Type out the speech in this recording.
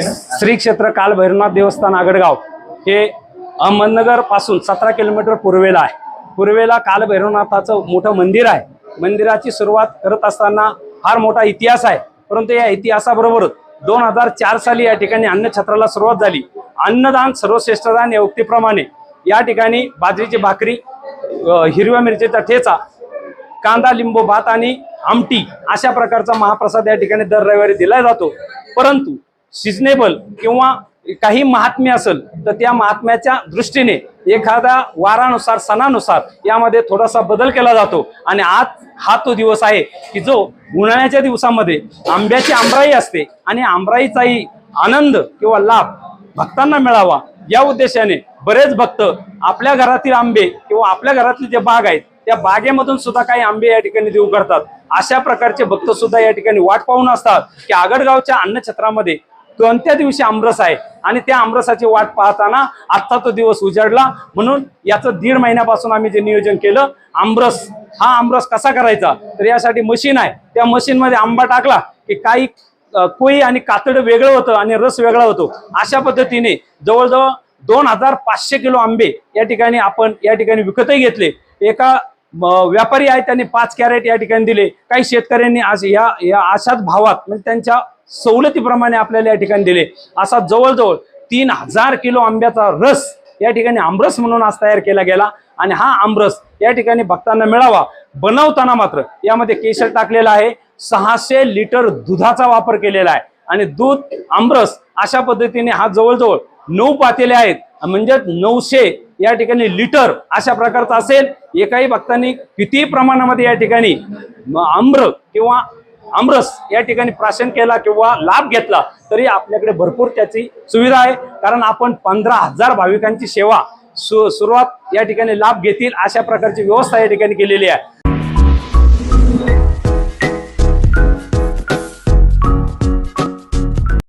श्री क्षेत्र काल भैरवनाथ देवस्थान आगडगाव हे अहमदनगरपासून सतरा किलोमीटर पूर्वेला आहे. पूर्वेला काल भैरवनाथाचं मोठं मंदिर आहे. मंदिराची सुरुवात करत असताना फार मोठा इतिहास आहे. परंतु या इतिहासाबरोबरच दोन हजार चार साली या ठिकाणी अन्नछत्राला सुरुवात झाली. अन्नदान सर्वश्रेष्ठदान या उक्तीप्रमाणे या ठिकाणी बाजरीची भाकरी हिरव्या मिरचीचा ठेचा कांदा लिंबू भात आणि आमटी अशा प्रकारचा महाप्रसाद या ठिकाणी दर रविवारी दिला जातो. परंतु सिजनेबल किंवा काही महात्म्य असेल तर त्या महात्म्याच्या दृष्टीने एखाद्या वारानुसार सणानुसार यामध्ये थोडासा बदल केला जातो. आणि आज हा तो दिवस आहे की जो उन्हाळ्याच्या दिवसामध्ये आंब्याची आंबराई असते आणि आंबराईचाही आनंद किंवा लाभ भक्तांना मिळावा. या उद्देशाने बरेच भक्त आपल्या घरातील आंबे किंवा आपल्या घरातले जे बाग आहेत त्या बागेमधून सुद्धा काही आंबे या ठिकाणी देऊ करतात. अशा प्रकारचे भक्त सुद्धा या ठिकाणी वाट पाहून असतात की आगडगावच्या अन्नछत्रामध्ये कोणत्या दिवशी आमरस आहे? आणि त्या आमरसाची वाट पाहताना आत्ता तो दिवस उजाडला. म्हणून याचं दीड महिन्यापासून आम्ही जे नियोजन केलं आमरस. हा आमरस कसा करायचा? तर यासाठी मशीन आहे. त्या मशीनमध्ये आंबा टाकला की काही कोई कोळी आणि कातड वेगळं होतं आणि रस वेगळा होतो. अशा पद्धतीने जवळजवळ दोन हजार पाचशे किलो आंबे या ठिकाणी आपण या ठिकाणी विकतही घेतले. एका व्यापारी आहेत त्यांनी पाच कॅरेट या ठिकाणी दिले. काही शेतकऱ्यांनी आज या या अशाच भावात म्हणजे त्यांच्या सवलतीप्रमाणे आपल्याला या ठिकाणी दिले. असा जवळजवळ तीन हजार किलो आंब्याचा रस या ठिकाणी आमरस म्हणून आज तयार केला गेला. आणि हा आमरस या ठिकाणी भक्तांना मिळावा बनवताना मात्र यामध्ये केशर टाकलेला आहे. सहाशे लिटर दुधाचा वापर केलेला आहे. आणि दूध आमरस अशा पद्धतीने हा जवळजवळ नऊ पातेले आहेत. म्हणजे नऊशे या ठिकाणी लिटर अशा प्रकारचा असेल. एकाही भक्तांनी किती प्रमाणामध्ये या ठिकाणी आम्र किंवा आमरस या ठिकाणी प्राशन केला किंवा लाभ घेतला तरी आपल्याकडे भरपूर त्याची सुविधा आहे. कारण आपण पंधरा हजार भाविकांची सेवा सु सुरुवात या ठिकाणी लाभ घेतील अशा प्रकारची व्यवस्था या ठिकाणी केलेली आहे.